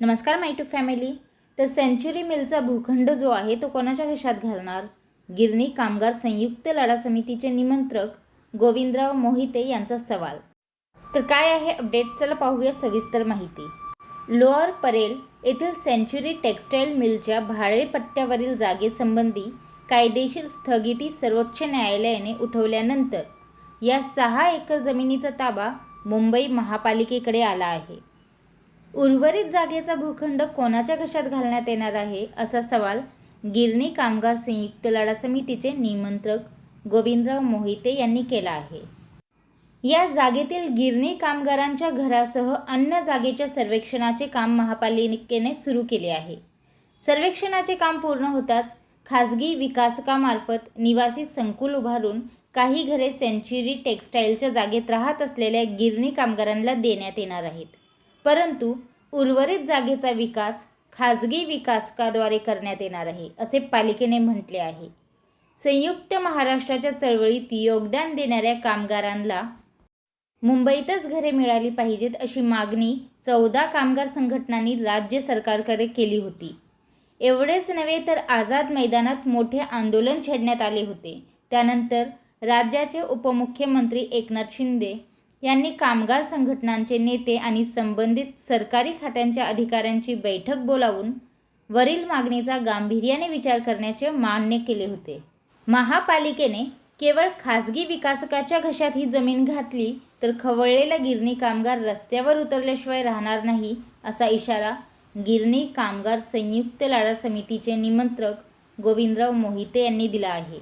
नमस्कार my to family तर century मिलचा भूखंड जो आहे तो कोणाच्या घशात घालणार? गिरणी कामगार संयुक्त लढा समितीचे निमंत्रक गोविंदराव मोहिते यांचा सवाल. तर काय आहे अपडेट चला पाहूया सविस्तर माहिती. लोअर परेल येथील सेंच्युरी टेक्स्टाईल मिलच्या भाडेपट्ट्यावरील जागेसंबंधी कायदेशीर स्थगिती सर्वोच्च न्यायालयाने उठवल्यानंतर या सहा एकर जमिनीचा ताबा मुंबई महापालिकेकडे आला आहे. उर्वरित जागेचा भूखंड कोणाच्या घशात घालण्यात येणार आहे असा सवाल गिरणी कामगार संयुक्त लढा समितीचे निमंत्रक गोविंदराव मोहिते यांनी केला आहे. या जागेतील गिरणी कामगारांच्या घरासह अन्य जागेच्या सर्वेक्षणाचे काम महापालिकेने सुरू केले आहे. सर्वेक्षणाचे काम पूर्ण होताच खाजगी विकासकामार्फत निवासी संकुल उभारून काही घरे सेंच्युरी टेक्स्टाईलच्या जागेत राहत असलेल्या गिरणी कामगारांना देण्यात येणार आहेत. परंतु उर्वरित जागेचा विकास खाजगी विकासकाद्वारे करण्यात येणार आहे असे पालिकेने म्हटले आहे. संयुक्त महाराष्ट्राच्या चळवळीत योगदान देणाऱ्या कामगारांना मुंबईतच घरे मिळाली पाहिजेत अशी मागणी चौदा कामगार संघटनांनी राज्य सरकारकडे केली होती. एवढेच नव्हे तर आझाद मैदानात मोठे आंदोलन छेडण्यात आले होते. त्यानंतर राज्याचे उपमुख्यमंत्री एकनाथ शिंदे यांनी कामगार संघटनांचे नेते आणि संबंधित सरकारी खात्यांच्या अधिकाऱ्यांची बैठक बोलावून वरील मागणीचा गांभीर्याने विचार करण्याचे मान्य केले होते. महापालिकेने केवळ खासगी विकासकाच्या घशात ही जमीन घातली तर खवळलेला गिरणी कामगार रस्त्यावर उतरल्याशिवाय राहणार नाही असा इशारा गिरणी कामगार संयुक्त लढा समितीचे निमंत्रक गोविंदराव मोहिते यांनी दिला आहे.